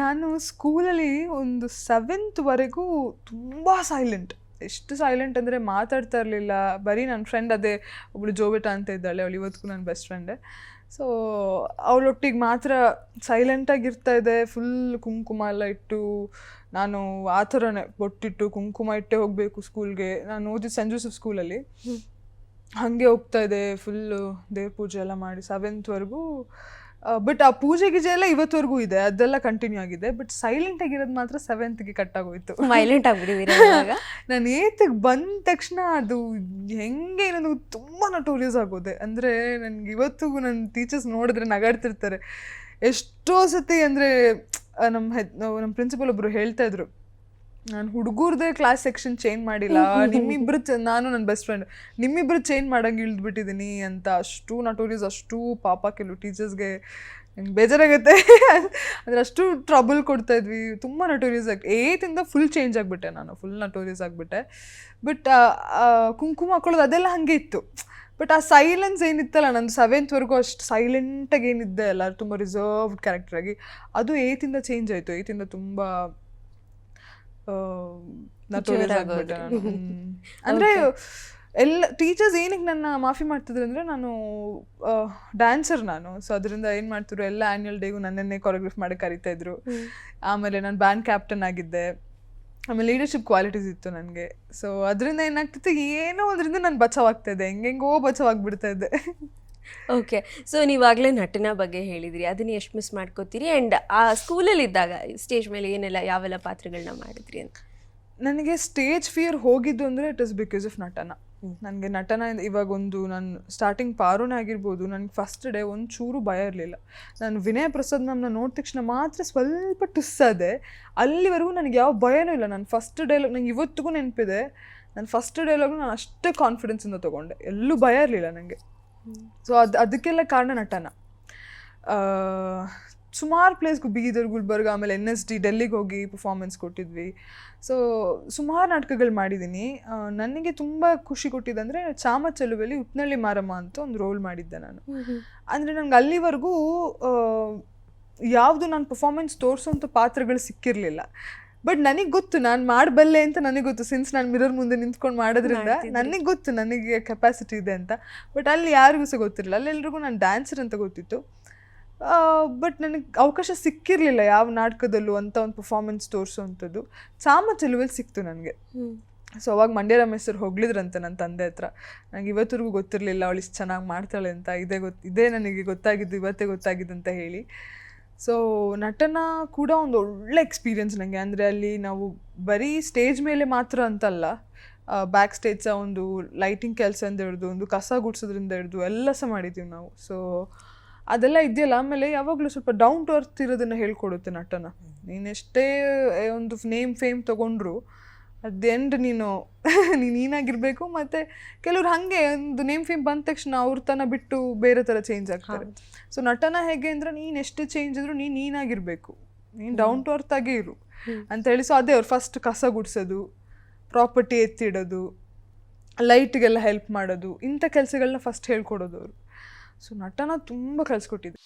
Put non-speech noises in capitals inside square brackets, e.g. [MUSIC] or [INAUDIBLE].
ನಾನು ಸ್ಕೂಲಲ್ಲಿ ಒಂದು ಸೆವೆಂತ್ವರೆಗೂ ತುಂಬ ಸೈಲೆಂಟ್ ಎಷ್ಟು ಸೈಲೆಂಟ್ ಅಂದರೆ ಮಾತಾಡ್ತಾ ಇರಲಿಲ್ಲ. ಬರೀ ನನ್ನ ಫ್ರೆಂಡ್ ಅದೇ ಒಬ್ಳು ಜೋಬೆಟಾ ಅಂತ ಇದ್ದಾಳೆ. ಅವಳು ಇವತ್ತಿಗೂ ನನ್ನ ಬೆಸ್ಟ್ ಫ್ರೆಂಡೇ ಸೊ ಅವಳೊಟ್ಟಿಗೆ ಮಾತ್ರ ಸೈಲೆಂಟಾಗಿರ್ತಾ ಇದೆ. ಫುಲ್ ಕುಂಕುಮ ಎಲ್ಲ ಇಟ್ಟು ನಾನು ಆ ಥರನೇ ಬೊಟ್ಟಿಟ್ಟು ಕುಂಕುಮ ಇಟ್ಟೆ ಹೋಗಬೇಕು ಸ್ಕೂಲ್ಗೆ. ನಾನು ಓದಿದ್ದು ಸೆಂಟ್ ಜೋಸೆಫ್ ಸ್ಕೂಲಲ್ಲಿ. ಹಾಗೆ ಹೋಗ್ತಾ ಇದೆ. ಫುಲ್ಲು ದೇವ್ರ ಪೂಜೆ ಎಲ್ಲ ಮಾಡಿ ಸೆವೆಂತ್ವರೆಗೂ ಬಟ್ ಆ ಪೂಜೆ ಗೀಜೆ ಎಲ್ಲ ಇವತ್ತವರೆಗೂ ಇದೆ ಅದೆಲ್ಲ ಕಂಟಿನ್ಯೂ ಆಗಿದೆ ಬಟ್ ಸೈಲೆಂಟ್ ಆಗಿರೋದು ಮಾತ್ರ ಸೆವೆಂತ್ಗೆ ಕಟ್ ಆಗೋಯ್ತು. ಸೈಲೆಂಟ್ ಆಗ್ಬಿಟ್ಟಿದ್ದೀರಾ [LAUGHS] ನಾನು ಏತಕ್ಕೆ ಬಂದ ತಕ್ಷಣ ಅದು ಹೆಂಗೆ ನನಗೆ ತುಂಬ ನಟೋರಿಯಸ್ ಆಗೋದೆ. ಅಂದರೆ ನನಗೆ ಇವತ್ತಿಗೂ ನನ್ನ ಟೀಚರ್ಸ್ ನೋಡಿದ್ರೆ ನಗಾಡ್ತಿರ್ತಾರೆ. ಎಷ್ಟೋ ಸತಿ ಅಂದರೆ ನಮ್ಮ ನಮ್ಮ ಪ್ರಿನ್ಸಿಪಲ್ ಒಬ್ಬರು ಹೇಳ್ತಾ ಇದ್ರು [LAUGHS] ನಾನು ಹುಡುಗರದೇ ಕ್ಲಾಸ್ ಸೆಕ್ಷನ್ ಚೇಂಜ್ ಮಾಡಿಲ್ಲ. ನಿಮ್ಮಿಬ್ರು ನಾನು ನನ್ನ ಬೆಸ್ಟ್ ಫ್ರೆಂಡ್ ನಿಮ್ಮಿಬ್ರು ಚೇಂಜ್ ಮಾಡಂಗೆ ಇಳಿದ್ಬಿಟ್ಟಿದ್ದೀನಿ ಅಂತ ಅಷ್ಟು ನಟೋರಿಯಸ್ ಅಷ್ಟು ಪಾಪ ಕೆಲವು ಟೀಚರ್ಸ್ಗೆ ನಂಗೆ ಬೇಜಾರಾಗುತ್ತೆ. [LAUGHS] ಅಂದರೆ ಅಷ್ಟು ಟ್ರಬಲ್ ಕೊಡ್ತಾ ಇದ್ವಿ. ತುಂಬ ನಟೋರಿಯಸ್ ಆಗಿ ಏತಿಂದ ಫುಲ್ ಚೇಂಜ್ ಆಗಿಬಿಟ್ಟೆ ನಾನು. Full notorious ಆಗಿಬಿಟ್ಟೆ. ಬಟ್ ಕುಂಕುಮ ಹಾಕೊಳ್ಳೋದು ಅದೆಲ್ಲ ಹಾಗೆ ಇತ್ತು. ಬಟ್ ಆ ಸೈಲೆನ್ಸ್ ಏನಿತ್ತಲ್ಲ ನಂದು ಸೆವೆಂತ್ವರೆಗೂ ಅಷ್ಟು ಸೈಲೆಂಟಾಗಿ ಏನಿದ್ದೆ ಅಲ್ಲ ತುಂಬ ರಿಸರ್ವ್ಡ್ ಕ್ಯಾರೆಕ್ಟರ್ ಆಗಿ. ಅದು ಏತಿಂದ ಚೇಂಜ್ ಆಯಿತು. ಏತಿಂದ ತುಂಬ ನಟೋರಿಯಸ್ ಜೋರಾಗೋದು. ಆಗ್ಬಿಟ್ಟೆ ನಾನು ಹ್ಮ್. [LAUGHS] ಅಂದ್ರೆ ಎಲ್ಲ ಟೀಚರ್ಸ್ ಏನಕ್ಕೆ ನನ್ನ ಮಾಫಿ ಮಾಡ್ತಿದ್ರು ಅಂದರೆ ನಾನು ಡ್ಯಾನ್ಸರ್ ನಾನು. ಸೊ ಅದರಿಂದ ಏನು ಮಾಡ್ತಿದ್ರು ಎಲ್ಲ ಆ್ಯನ್ಯಲ್ ಡೇಗೂ ನನ್ನನ್ನೇ ಕೊರಿಯೋಗ್ರಫ್ ಮಾಡಿ ಕರಿತಾ ಇದ್ರು. ಆಮೇಲೆ ನಾನು ಬ್ಯಾಂಡ್ ಕ್ಯಾಪ್ಟನ್ ಆಗಿದ್ದೆ. ಆಮೇಲೆ ಲೀಡರ್ಶಿಪ್ ಕ್ವಾಲಿಟೀಸ್ ಇತ್ತು ನನಗೆ. ಸೊ ಅದರಿಂದ ಏನಾಗ್ತಿತ್ತು ಏನೋ ಅದರಿಂದ ನಾನು ಬಚಾವಾಗ್ತಾ ಇದ್ದೆ. ಹೆಂಗೆಂಗೋ ಬಚಾವಾಗ್ಬಿಡ್ತಾ ಇದ್ದೆ. [LAUGHS] ಓಕೆ ಸೊ ನೀವಾಗಲೇ ನಟನ ಬಗ್ಗೆ ಹೇಳಿದಿರಿ. ಅದನ್ನ ಎಷ್ಟು ಮಿಸ್ ಮಾಡ್ಕೋತೀರಿ? ಆ್ಯಂಡ್ ಆ ಸ್ಕೂಲಲ್ಲಿ ಇದ್ದಾಗ ಸ್ಟೇಜ್ ಮೇಲೆ ಏನೆಲ್ಲ ಯಾವೆಲ್ಲ ಪಾತ್ರಗಳನ್ನ ಮಾಡಿದ್ರಿ ಅಂತ? ನನಗೆ ಸ್ಟೇಜ್ ಫಿಯರ್ ಹೋಗಿದ್ದು ಅಂದರೆ ಇಟ್ ಇಸ್ ಬಿಕಾಸ್ ಆಫ್ ನಟನ. ನನಗೆ ನಟನ ಇವಾಗ ಒಂದು ನಾನು ಸ್ಟಾರ್ಟಿಂಗ್ ಪಾರೋನ ಆಗಿರ್ಬೋದು ನನಗೆ ಫಸ್ಟ್ ಡೇ ಒಂದು ಚೂರು ಭಯ ಇರಲಿಲ್ಲ. ನಾನು ವಿನಯ ಪ್ರಸಾದ್ ನಮ್ಮನ್ನ ನೋಡಿದ ತಕ್ಷಣ ಮಾತ್ರ ಸ್ವಲ್ಪ ಟುಸ್ಸದೆ ಅಲ್ಲಿವರೆಗೂ ನನಗೆ ಯಾವ ಭಯನೂ ಇಲ್ಲ. ನಾನು ಫಸ್ಟ್ ಡೈಲಾಗ್ ನಂಗೆ ಇವತ್ತಿಗೂ ನೆನಪಿದೆ. ನಾನು ಫಸ್ಟ್ ಡೈಲಾಗ್ ನಾನು ಅಷ್ಟೇ ಕಾನ್ಫಿಡೆನ್ಸಿಂದ ತೊಗೊಂಡೆ. ಎಲ್ಲೂ ಭಯ ಇರಲಿಲ್ಲ ನನಗೆ ಸೊ ಅದು ಅದಕ್ಕೆಲ್ಲ ಕಾರಣ ನಟನ. ಸುಮಾರು ಪ್ಲೇಸ್ಗೂ ಬೀದರ್ ಗುಲ್ಬರ್ಗ ಆಮೇಲೆ ಎನ್ ಎಸ್ ಡಿ ಡೆಲ್ಲಿಗೆ ಹೋಗಿ ಪರ್ಫಾರ್ಮೆನ್ಸ್ ಕೊಟ್ಟಿದ್ವಿ. ಸೊ ಸುಮಾರು ನಾಟಕಗಳು ಮಾಡಿದ್ದೀನಿ ನನಗೆ ತುಂಬ ಖುಷಿ ಕೊಟ್ಟಿದ್ದಂದರೆ ಚಾಮ ಚೆಲುವಲ್ಲಿ ಉತ್ನಳ್ಳಿ ಮಾರಮ್ಮ ಅಂತ ಒಂದು ರೋಲ್ ಮಾಡಿದ್ದೆ ನಾನು. ಅಂದರೆ ನನಗೆ ಅಲ್ಲಿವರೆಗೂ ಯಾವುದು ನಾನು ಪರ್ಫಾರ್ಮೆನ್ಸ್ ತೋರಿಸೋಂಥ ಪಾತ್ರಗಳು ಸಿಕ್ಕಿರಲಿಲ್ಲ. ಬಟ್ ನನಗೆ ಗೊತ್ತು ನಾನು ಮಾಡಬಲ್ಲೆ ಅಂತ ನನಗೆ ಗೊತ್ತು. ಸಿನ್ಸ್ ನಾನು ಮಿರರ್ ಮುಂದೆ ನಿಂತ್ಕೊಂಡು ಮಾಡೋದ್ರಿಂದ ನನಗೆ ಗೊತ್ತು ನನಗೆ ಕೆಪಾಸಿಟಿ ಇದೆ ಅಂತ. ಬಟ್ ಅಲ್ಲಿ ಯಾರಿಗೂ ಸಹ ಗೊತ್ತಿರಲಿಲ್ಲ. ಅಲ್ಲಿ ಎಲ್ರಿಗೂ ನಾನು ಡ್ಯಾನ್ಸರ್ ಅಂತ ಗೊತ್ತಿತ್ತು. ಬಟ್ ನನಗೆ ಅವಕಾಶ ಸಿಕ್ಕಿರಲಿಲ್ಲ ಯಾವ ನಾಟಕದಲ್ಲೂ ಅಂತ ಒಂದು ಪರ್ಫಾರ್ಮೆನ್ಸ್ ತೋರಿಸುವಂಥದ್ದು ಚಾಮ ಚೆಲುವಲ್ಲಿ ಸಿಕ್ತು ನನಗೆ. ಸೊ ಅವಾಗ ಮಂಡ್ಯ ರಮೇಶ್ ಸರ್ ಹೊಗಳಿದ್ರಂತೆ ನನ್ನ ತಂದೆ ಹತ್ರ. ನನಗೆ ಇವತ್ತಿಗೂ ಗೊತ್ತಿರಲಿಲ್ಲ ಅವಳು ಇಷ್ಟು ಚೆನ್ನಾಗಿ ಮಾಡ್ತಾಳೆ ಅಂತ. ಇದೇ ಗೊತ್ತು ಇದೇ ನನಗೆ ಗೊತ್ತಾಗಿದ್ದು ಇವತ್ತೇ ಗೊತ್ತಾಗಿದ್ದು ಅಂತ ಹೇಳಿ. ಸೊ ನಟನ ಕೂಡ ಒಂದು ಒಳ್ಳೆ ಎಕ್ಸ್ಪೀರಿಯನ್ಸ್ ನನಗೆ ಅಂದರೆ ಅಲ್ಲಿ ನಾವು ಬರೀ ಸ್ಟೇಜ್ ಮೇಲೆ ಮಾತ್ರ ಅಂತಲ್ಲ. ಬ್ಯಾಕ್ ಸ್ಟೇಜ್ ಸಹ ಒಂದು ಲೈಟಿಂಗ್ ಕೆಲಸದಿಂದ ಹಿಡ್ದು, ಒಂದು ಕಸ ಗುಡ್ಸೋದ್ರಿಂದ ಹಿಡ್ದು ಎಲ್ಲ ಸಹ ಮಾಡಿದ್ದೀವಿ ನಾವು. ಸೊ ಅದೆಲ್ಲ ಇದೆಯಲ್ಲ? ಆಮೇಲೆ ಯಾವಾಗಲೂ ಸ್ವಲ್ಪ ಡೌನ್ ಟು ಅರ್ತ್ ಇರೋದನ್ನು ಹೇಳ್ಕೊಡುತ್ತೆ ನಟನ. ನೀನೆಷ್ಟೇ ಒಂದು ನೇಮ್ ಫೇಮ್ ತೊಗೊಂಡ್ರು ಅಟ್ ದಿ ಎಂಡ್ ನೀನು? [LAUGHS] ನೀನು ನೀನಾಗಿರಬೇಕು ಮತ್ತು ಕೆಲವ್ರು ಹಾಗೆ ಒಂದು ನೇಮ್ ಫೇಮ್ ಬಂದ ತಕ್ಷಣ ಅವ್ರ ತನ ಬಿಟ್ಟು ಬೇರೆ ಥರ ಚೇಂಜ್ ಆಗ್ತಾರೆ. ಸೊ ನಟನ ಹೇಗೆ ಅಂದರೆ ನೀನು ಎಷ್ಟು ಚೇಂಜ್ ಇದ್ರು ನೀನು ನೀನಾಗಿರಬೇಕು. ನೀನು ಡೌನ್ ಟು ಅರ್ತ್ ಆಗೇ ಇರು. ಅಂತ ಹೇಳಿ ಸೊ ಅದೇ ಅವ್ರು ಫಸ್ಟ್ ಕಸ ಗುಡಿಸೋದು ಪ್ರಾಪರ್ಟಿ ಎತ್ತಿಡೋದು ಲೈಟ್ಗೆಲ್ಲ ಹೆಲ್ಪ್ ಮಾಡೋದು ಇಂಥ ಕೆಲಸಗಳನ್ನ ಫಸ್ಟ್ ಹೇಳ್ಕೊಡೋದು ಅವರು. ಸೊ ನಟನ ತುಂಬ ಕಲಿಸ್ಕೊಟ್ಟಿದ್ರು.